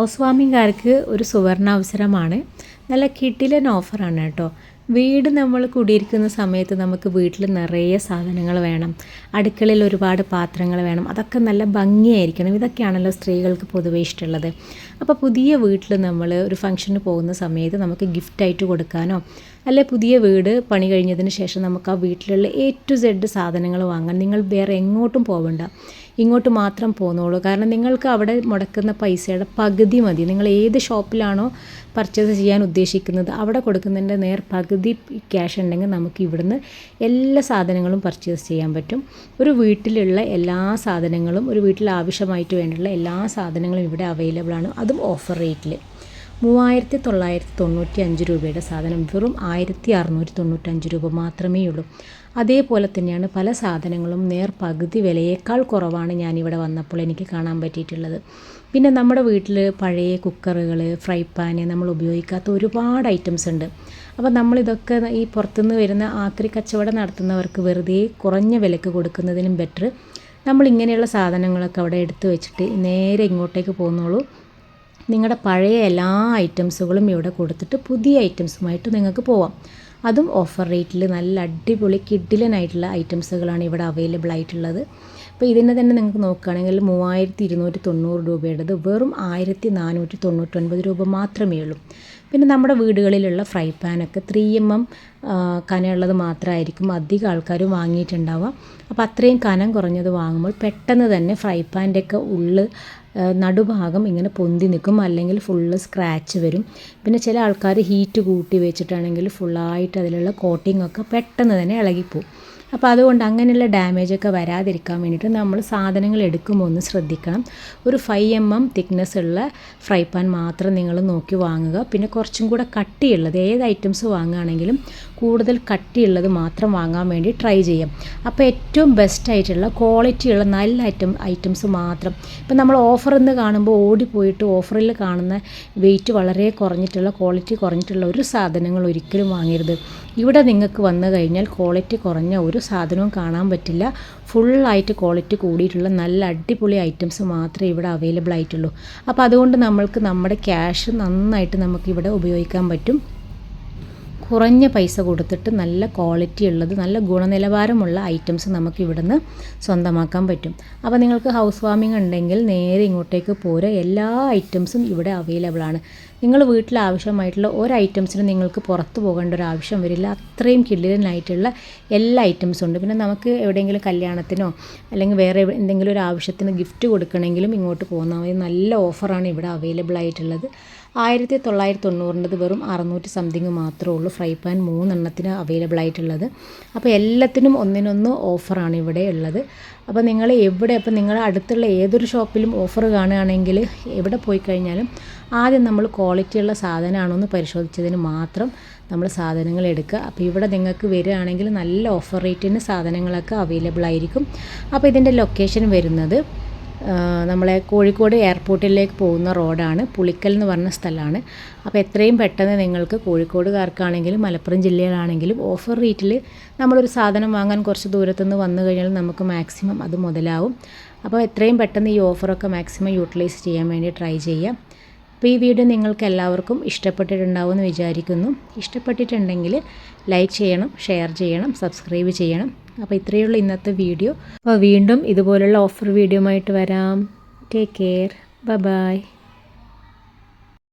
House വാമിംഗുകാർക്ക് ഒരു സുവർണ അവസരമാണ് നല്ല കിട്ടിലൻ ഓഫറാണ് കേട്ടോ. വീട് നമ്മൾ കുടിയിരിക്കുന്ന സമയത്ത് നമുക്ക് വീട്ടിൽ നിറയെ സാധനങ്ങൾ വേണം. അടുക്കളയിൽ ഒരുപാട് പാത്രങ്ങൾ വേണം. അതൊക്കെ നല്ല ഭംഗിയായിരിക്കണം. ഇതൊക്കെയാണല്ലോ സ്ത്രീകൾക്ക് പൊതുവേ ഇഷ്ടമുള്ളത്. അപ്പോൾ പുതിയ വീട്ടിൽ നമ്മൾ ഒരു ഫംഗ്ഷന് പോകുന്ന സമയത്ത് നമുക്ക് ഗിഫ്റ്റായിട്ട് കൊടുക്കാനോ അല്ലെ പുതിയ വീട് പണി കഴിഞ്ഞതിന് ശേഷം നമുക്ക് ആ വീട്ടിലുള്ള എ ടു സെഡ് സാധനങ്ങൾ വാങ്ങാൻ നിങ്ങൾ വേറെ എങ്ങോട്ടും പോകണ്ട ഇങ്ങോട്ട് മാത്രം പോന്നോളൂ. കാരണം നിങ്ങൾക്ക് അവിടെ മുടക്കുന്ന പൈസയുടെ പകുതി മതി. നിങ്ങൾ ഏത് ഷോപ്പിലാണോ പർച്ചേസ് ചെയ്യാൻ ഉദ്ദേശിക്കുന്നത് അവിടെ കൊടുക്കുന്നതിന്റെ നേർ പകുതി ക്യാഷ് ഉണ്ടെങ്കിൽ നമുക്ക് ഇവിടുന്ന് എല്ലാ സാധനങ്ങളും പർച്ചേസ് ചെയ്യാൻ പറ്റും. ഒരു വീട്ടിലുള്ള എല്ലാ സാധനങ്ങളും ഒരു വീട്ടിൽ ആവശ്യമായിട്ട് വേണ്ടിയുള്ള എല്ലാ സാധനങ്ങളും ഇവിടെ അവൈലബിൾ ആണ്. അതും ഓഫർ റേറ്റിൽ മൂവായിരത്തി തൊള്ളായിരത്തി തൊണ്ണൂറ്റി അഞ്ച് രൂപയുടെ സാധനം വെറും ആയിരത്തി അറുന്നൂറ്റി തൊണ്ണൂറ്റഞ്ച് രൂപ മാത്രമേ ഉള്ളൂ അതേപോലെ തന്നെയാണ് പല സാധനങ്ങളും നേർ പകുതി വിലയേക്കാൾ കുറവാണ് ഞാനിവിടെ വന്നപ്പോൾ എനിക്ക് കാണാൻ പറ്റിയിട്ടുള്ളത്. പിന്നെ നമ്മുടെ വീട്ടിൽ പഴയ കുക്കറുകൾ ഫ്രൈ പാന് നമ്മൾ ഉപയോഗിക്കാത്ത ഒരുപാട് ഐറ്റംസ് ഉണ്ട്. അപ്പോൾ നമ്മളിതൊക്കെ ഈ പുറത്തുനിന്ന് വരുന്ന ആക്രി കച്ചവടം നടത്തുന്നവർക്ക് വെറുതെ കുറഞ്ഞ വിലക്ക് കൊടുക്കുന്നതിനും ബെറ്റർ നമ്മൾ ഇങ്ങനെയുള്ള സാധനങ്ങളൊക്കെ അവിടെ എടുത്തു വെച്ചിട്ട് നേരെ ഇങ്ങോട്ടേക്ക് പോകുന്നുള്ളൂ. നിങ്ങളുടെ പഴയ എല്ലാ ഐറ്റംസുകളും ഇവിടെ കൊടുത്തിട്ട് പുതിയ ഐറ്റംസുമായിട്ട് നിങ്ങൾക്ക് പോവാം. അതും ഓഫർ റേറ്റിൽ നല്ല അടിപൊളി കിഡിലനായിട്ടുള്ള ഐറ്റംസുകളാണ് ഇവിടെ അവൈലബിൾ ആയിട്ടുള്ളത്. അപ്പോൾ ഇതിനെ തന്നെ നിങ്ങൾക്ക് നോക്കുകയാണെങ്കിൽ മൂവായിരത്തി ഇരുന്നൂറ്റി തൊണ്ണൂറ് രൂപയുടേത് വെറും ആയിരത്തി നാനൂറ്റി തൊണ്ണൂറ്റൊൻപത് രൂപ മാത്രമേ ഉള്ളൂ. പിന്നെ നമ്മുടെ വീടുകളിലുള്ള ഫ്രൈ പാനൊക്കെ ത്രീ എം എം കനമുള്ളത് മാത്രമായിരിക്കും അധികം ആൾക്കാരും വാങ്ങിയിട്ടുണ്ടാവുക. അപ്പോൾ അത്രയും കനം കുറഞ്ഞത് വാങ്ങുമ്പോൾ പെട്ടെന്ന് തന്നെ ഫ്രൈ പാന്റെ ഒക്കെ ഉള്ള് നടുഭാഗം ഇങ്ങനെ പൊന്തി നിൽക്കും. അല്ലെങ്കിൽ ഫുള്ള് സ്ക്രാച്ച് വരും. പിന്നെ ചില ആൾക്കാർ ഹീറ്റ് കൂട്ടി വെച്ചിട്ടാണെങ്കിൽ ഫുള്ളായിട്ട് അതിലുള്ള കോട്ടിംഗ് ഒക്കെ പെട്ടെന്ന് തന്നെ ഇളകിപ്പോവും. അപ്പോൾ അതുകൊണ്ട് അങ്ങനെയുള്ള ഡാമേജൊക്കെ വരാതിരിക്കാൻ വേണ്ടിയിട്ട് നമ്മൾ സാധനങ്ങൾ എടുക്കുമ്പോൾ ഒന്ന് ശ്രദ്ധിക്കണം. ഒരു ഫൈവ് എം എം തിക്നെസ് ഉള്ള ഫ്രൈ പാൻ മാത്രം നിങ്ങൾ നോക്കി വാങ്ങുക. പിന്നെ കുറച്ചും കൂടെ കട്ടിയുള്ളത് ഏത് ഐറ്റംസ് വാങ്ങുകയാണെങ്കിലും കൂടുതൽ കട്ടിയുള്ളത് മാത്രം വാങ്ങാൻ വേണ്ടി ട്രൈ ചെയ്യാം. അപ്പോൾ ഏറ്റവും ബെസ്റ്റ് ആയിട്ടുള്ള ക്വാളിറ്റിയുള്ള നല്ല ഐറ്റം ഐറ്റംസ് മാത്രം. ഇപ്പം നമ്മൾ ഓഫർ എന്ന് കാണുമ്പോൾ ഓടിപ്പോയിട്ട് ഓഫറിൽ കാണുന്ന വെയിറ്റ് വളരെ കുറഞ്ഞിട്ടുള്ള ക്വാളിറ്റി കുറഞ്ഞിട്ടുള്ള ഒരു സാധനങ്ങൾ ഒരിക്കലും വാങ്ങരുത്. ഇവിടെ നിങ്ങൾക്ക് വന്നു കഴിഞ്ഞാൽ ക്വാളിറ്റി കുറഞ്ഞ ഒരു സാധനവും കാണാൻ പറ്റില്ല. ഫുള്ളായിട്ട് ക്വാളിറ്റി കൂടിയിട്ടുള്ള നല്ല അടിപൊളി ഐറ്റംസ് മാത്രമേ ഇവിടെ അവൈലബിൾ ആയിട്ടുള്ളൂ. അപ്പോൾ അതുകൊണ്ട് നമ്മൾക്ക് നമ്മുടെ ക്യാഷ് നന്നായിട്ട് നമുക്ക് ഇവിടെ ഉപയോഗിക്കാൻ പറ്റും. കുറഞ്ഞ പൈസ കൊടുത്തിട്ട് നല്ല ക്വാളിറ്റി ഉള്ളത് നല്ല ഗുണനിലവാരമുള്ള ഐറ്റംസ് നമുക്ക് ഇവിടുന്ന് സ്വന്തമാക്കാൻ പറ്റും. അപ്പോൾ നിങ്ങൾക്ക് ഹൗസ് വാമിംഗ് ഉണ്ടെങ്കിൽ നേരെ ഇങ്ങോട്ടേക്ക് പോരുക. എല്ലാ ഐറ്റംസും ഇവിടെ അവൈലബിൾ ആണ്. നിങ്ങൾ വീട്ടിൽ ആവശ്യമായിട്ടുള്ള ഒരു ഐറ്റംസിനും നിങ്ങൾക്ക് പുറത്ത് പോകേണ്ട ഒരു ആവശ്യം വരില്ല. അത്രയും കിഡിലനായിട്ടുള്ള എല്ലാ ഐറ്റംസും ഉണ്ട്. പിന്നെ നമുക്ക് എവിടെയെങ്കിലും കല്യാണത്തിനോ അല്ലെങ്കിൽ വേറെ എന്തെങ്കിലും ഒരു ആവശ്യത്തിന് ഗിഫ്റ്റ് കൊടുക്കണമെങ്കിലും ഇങ്ങോട്ട് പോകുന്ന നല്ല ഓഫറാണ് ഇവിടെ അവൈലബിൾ ആയിട്ടുള്ളത്. ആയിരത്തി തൊള്ളായിരത്തി തൊണ്ണൂറിന്റെത് വെറും അറുന്നൂറ്റി സംതിങ് മാത്രമേ ഉള്ളൂ. ഫ്രൈ പാൻ മൂന്നെണ്ണത്തിന് അവൈലബിൾ ആയിട്ടുള്ളത് അപ്പോൾ എല്ലാത്തിനും ഒന്നിനൊന്ന് ഓഫറാണ് ഇവിടെ ഉള്ളത്. അപ്പോൾ നിങ്ങൾ എവിടെ അപ്പോൾ നിങ്ങളുടെ അടുത്തുള്ള ഏതൊരു ഷോപ്പിലും ഓഫർ കാണുകയാണെങ്കിൽ എവിടെ പോയി കഴിഞ്ഞാലും ആദ്യം നമ്മൾ ക്വാളിറ്റിയുള്ള സാധനമാണോ എന്ന് പരിശോധിച്ചതിന് മാത്രം നമ്മൾ സാധനങ്ങൾ എടുക്കുക. അപ്പോൾ ഇവിടെ നിങ്ങൾക്ക് വരികയാണെങ്കിൽ നല്ല ഓഫർ റേറ്റിന് സാധനങ്ങളൊക്കെ അവൈലബിൾ ആയിരിക്കും അപ്പോൾ ഇതിന്റെ ലൊക്കേഷൻ വരുന്നത് നമ്മളെ കോഴിക്കോട് എയർപോർട്ടിലേക്ക് പോകുന്ന റോഡാണ് പുളിക്കൽ എന്ന് പറഞ്ഞ സ്ഥലമാണ്. അപ്പോൾ എത്രയും പെട്ടെന്ന് നിങ്ങൾക്ക് കോഴിക്കോടുകാർക്കാണെങ്കിലും മലപ്പുറം ജില്ലയിലാണെങ്കിലും ഓഫർ റേറ്റിൽ നമ്മളൊരു സാധനം വാങ്ങാൻ കുറച്ച് ദൂരത്തുനിന്ന് വന്നു കഴിഞ്ഞാൽ നമുക്ക് മാക്സിമം അത് മുതലാവും. അപ്പോൾ എത്രയും പെട്ടെന്ന് ഈ ഓഫറൊക്കെ മാക്സിമം യൂട്ടിലൈസ് ചെയ്യാൻ വേണ്ടി ട്രൈ ചെയ്യാം. അപ്പോൾ ഈ വീഡിയോ നിങ്ങൾക്ക് എല്ലാവർക്കും ഇഷ്ടപ്പെട്ടിട്ടുണ്ടാവുമെന്ന് വിചാരിക്കുന്നു. ഇഷ്ടപ്പെട്ടിട്ടുണ്ടെങ്കിൽ ലൈക്ക് ചെയ്യണം ഷെയർ ചെയ്യണം സബ്സ്ക്രൈബ് ചെയ്യണം. അപ്പോൾ ഇത്രയുള്ള ഇന്നത്തെ വീഡിയോ. അപ്പോൾ വീണ്ടും ഇതുപോലുള്ള ഓഫർ വീഡിയോ ആയിട്ട് വരാം. Take care bye bye